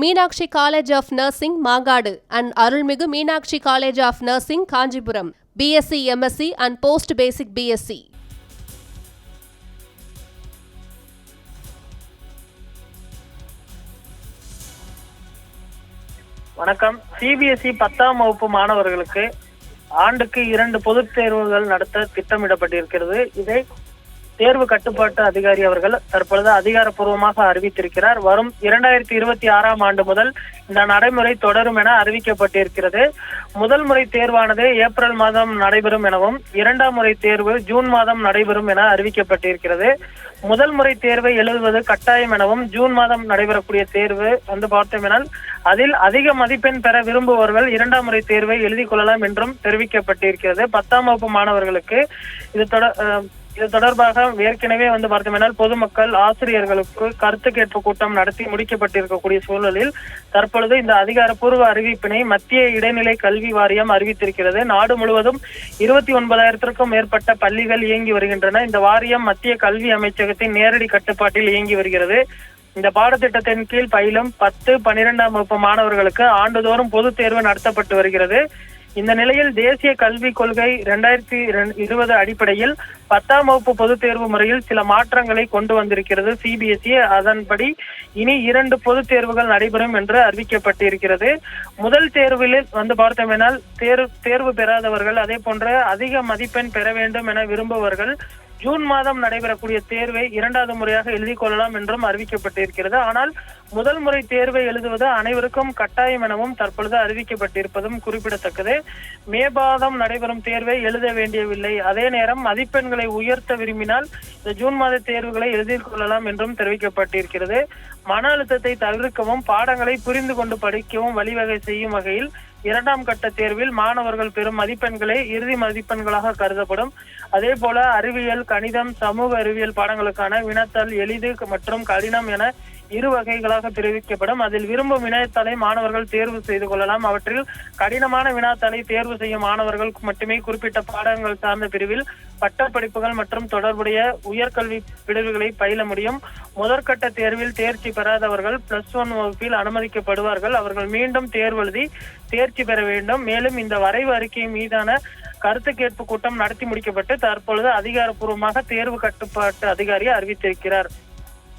Meenakshi college of nursing Mangadu and Arulmigu Meenakshi college of nursing Kanchipuram BSc MSc and post basic BSc வணக்கம். CBSE பத்தாம் வகுப்பு மாணவர்களுக்கு ஆண்டுக்கு இரண்டு பொதுத் தேர்வுகள் நடத்த திட்டமிடப்பட்டிருக்கிறது. இதை தேர்வு கட்டுப்பாட்டு அதிகாரி அவர்கள் தற்பொழுது அதிகாரப்பூர்வமாக அறிவித்திருக்கிறார். வரும் இரண்டாயிரத்தி இருபத்தி ஆறாம் ஆண்டு முதல் இந்த நடைமுறை தொடரும் என அறிவிக்கப்பட்டிருக்கிறது. முதல் முறை தேர்வானது ஏப்ரல் மாதம் நடைபெறும் எனவும் இரண்டாம் முறை தேர்வு ஜூன் மாதம் நடைபெறும் என அறிவிக்கப்பட்டிருக்கிறது. முதல் முறை தேர்வை எழுதுவது கட்டாயம் எனவும் ஜூன் மாதம் நடைபெறக்கூடிய தேர்வு வந்து பார்த்தோமெனால் அதில் அதிக மதிப்பெண் பெற விரும்புபவர்கள் இரண்டாம் முறை தேர்வை எழுதிக் கொள்ளலாம் என்றும் தெரிவிக்கப்பட்டிருக்கிறது. பத்தாம் வகுப்பு மாணவர்களுக்கு இது தொடர் இது தொடர்பாக ஏற்கனவே வந்து பார்த்தோம்னால் பொதுமக்கள் ஆசிரியர்களுக்கு கருத்து கேட்பு கூட்டம் நடத்தி முடிக்கப்பட்டிருக்கக்கூடிய சூழலில் தற்பொழுது இந்த அதிகாரப்பூர்வ அறிவிப்பினை மத்திய இடைநிலை கல்வி வாரியம் அறிவித்திருக்கிறது. நாடு முழுவதும் இருபத்தி ஒன்பதாயிரத்திற்கும் மேற்பட்ட பள்ளிகள் இயங்கி வருகின்றன. இந்த வாரியம் மத்திய கல்வி அமைச்சகத்தின் நேரடி கட்டுப்பாட்டில் இயங்கி வருகிறது. இந்த பாடத்திட்டத்தின் கீழ் பயிலும் பத்து பனிரெண்டாம் வகுப்பு மாணவர்களுக்கு ஆண்டுதோறும் பொதுத் தேர்வு நடத்தப்பட்டு வருகிறது. இந்த நிலையில் தேசிய கல்விக் கொள்கை இரண்டாயிரத்தி இருபது அடிப்படையில் பத்தாம் வகுப்பு பொதுத் தேர்வு முறையில் சில மாற்றங்களை கொண்டு வந்திருக்கிறது சிபிஎஸ்இ. அதன்படி இனி இரண்டு பொதுத் தேர்வுகள் நடைபெறும் என்று அறிவிக்கப்பட்டிருக்கிறது. முதல் தேர்வில் வந்து பார்த்தோமெனால் தேர்வு தேர்வு பெறாதவர்கள் அதே போன்ற அதிக மதிப்பெண் பெற வேண்டும் என விரும்புவர்கள் ஜூன் மாதம் நடைபெறக்கூடிய தேர்வை இரண்டாவது முறையாக எழுதி கொள்ளலாம் என்றும் அறிவிக்கப்பட்டிருக்கிறது. ஆனால் முதல் முறை தேர்வை எழுதுவது அனைவருக்கும் கட்டாயம் எனவும் தற்பொழுது அறிவிக்கப்பட்டிருப்பதும் குறிப்பிடத்தக்கது. மே மாதம் நடைபெறும் தேர்வை எழுத வேண்டியவில்லை. அதே நேரம் மதிப்பெண்களை உயர்த்த விரும்பினால் இந்த ஜூன் மாத தேர்வுகளை எழுதி கொள்ளலாம் என்றும் தெரிவிக்கப்பட்டிருக்கிறது. மன அழுத்தத்தை தவிர்க்கவும் பாடங்களை புரிந்து கொண்டு படிக்கவும் வழிவகை செய்யும் வகையில் இரண்டாம் கட்ட தேர்வில் மாணவர்கள் பெறும் மதிப்பெண்களை இறுதி மதிப்பெண்களாக கருதப்படும். அதே போல அறிவியல் கணிதம் சமூக அறிவியல் பாடங்களுக்கான வினத்தல் எளிது மற்றும் கடினம் என இரு வகைகளாக பிரிவிக்கப்படும். அதில் விரும்பும் வினாத்தாளை மாணவர்கள் தேர்வு செய்து கொள்ளலாம். அவற்றில் கடினமான வினாத்தாளை தேர்வு செய்யும் மாணவர்களுக்கு மட்டுமே குறிப்பிட்ட பாடங்கள் சார்ந்த பிரிவில் பட்டப்படிப்புகள் மற்றும் தொடர்புடைய உயர்கல்வி பிரிவுகளை பயில முடியும். முதற்கட்ட தேர்வில் தேர்ச்சி பெறாதவர்கள் பிளஸ் ஒன் வகுப்பில் அனுமதிக்கப்படுவார்கள். அவர்கள் மீண்டும் தேர்வு எழுதி தேர்ச்சி பெற வேண்டும். மேலும் இந்த வரைவு அறிக்கை மீதான கருத்து கேட்பு கூட்டம் நடத்தி முடிக்கப்பட்டு தற்பொழுது அதிகாரப்பூர்வமாக தேர்வு கட்டுப்பாட்டு அதிகாரி அறிவித்திருக்கிறார்.